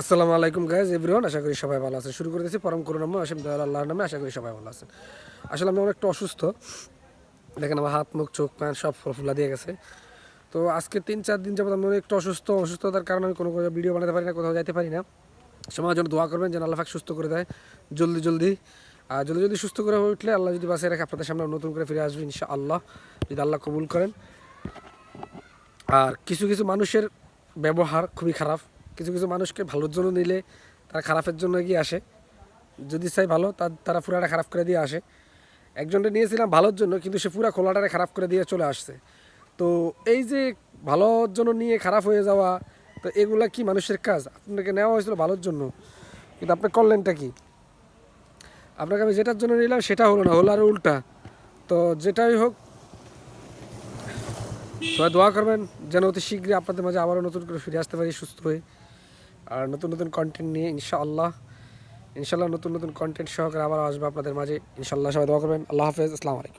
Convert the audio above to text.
আসসালামু আলাইকুম guys everyone আশা করি সবাই ভালো আছেন। শুরু করে পরম করুণাম্য আসিম দয়াল আল্লাহর নামে আশা করি সবাই ভালো আছেন। আসলে আমি অনেকটা অসুস্থ। দেখেন আমার হাত, মুখ, চোখ প্যান্ট সব ফুলা দিয়ে গেছে। তো আজকে তিন, চার দিন যাবত আমি একটু অসুস্থ, অসুস্থতার কারণে আমি কোনো ভিডিও বানাতে পারি না, কোথাও যাইতে পারি না। সময় জন্য দোয়া করবেন যেন আল্লাহ সুস্থ করে দেয়। জলদি জলদি। আর জলদি জলদি সুস্থ করে হয়ে উঠলে আল্লাহ যদি বাঁচিয়ে রাখে, আপনাদের সামনে নতুন করে ফিরে আসবে ইনশা আল্লাহ যদি আল্লাহ কবুল করেন। আর কিছু কিছু মানুষের ব্যবহার খুবই খারাপ। কিছু কিছু মানুষকে ভালোর জন্য নিলে তারা খারাপের জন্য এগিয়ে আসে। যদি চাই ভালো, তার, তারা পুরাটা খারাপ করে দিয়ে আসে। একজনটা নিয়েছিলাম ভালোর জন্য, কিন্তু সে পুরা খোলাটারে খারাপ করে দিয়ে চলে আসছে। তো এই যে ভালোর জন্য নিয়ে খারাপ হয়ে যাওয়া, তো এগুলা কি মানুষের কাজ? আপনাকে নেওয়া হয়েছিল ভালোর জন্য। কিন্তু আপনি করলেনটা কি? আপনাকে আমি যেটার জন্য নিলাম সেটা হলো না, হলো আর উল্টা। তো যেটাই হোক, সবাই দোয়া করবেন, যেন অতি শীঘ্রই আপনাদের মাঝে আবারও নতুন করে ফিরে আসতে পারি সুস্থ হয়ে। আর নতুন নতুন কন্টেন্ট নিয়ে ইনশাআল্লাহ ইনশাআল্লাহ নতুন নতুন কন্টেন্ট সহকারে আবার আসবে আপনাদের মাঝে। ইনশাআল্লাহ সবাই দোয়া করবেন। আল্লাহ হাফেজ। আসসালামু আলাইকুম।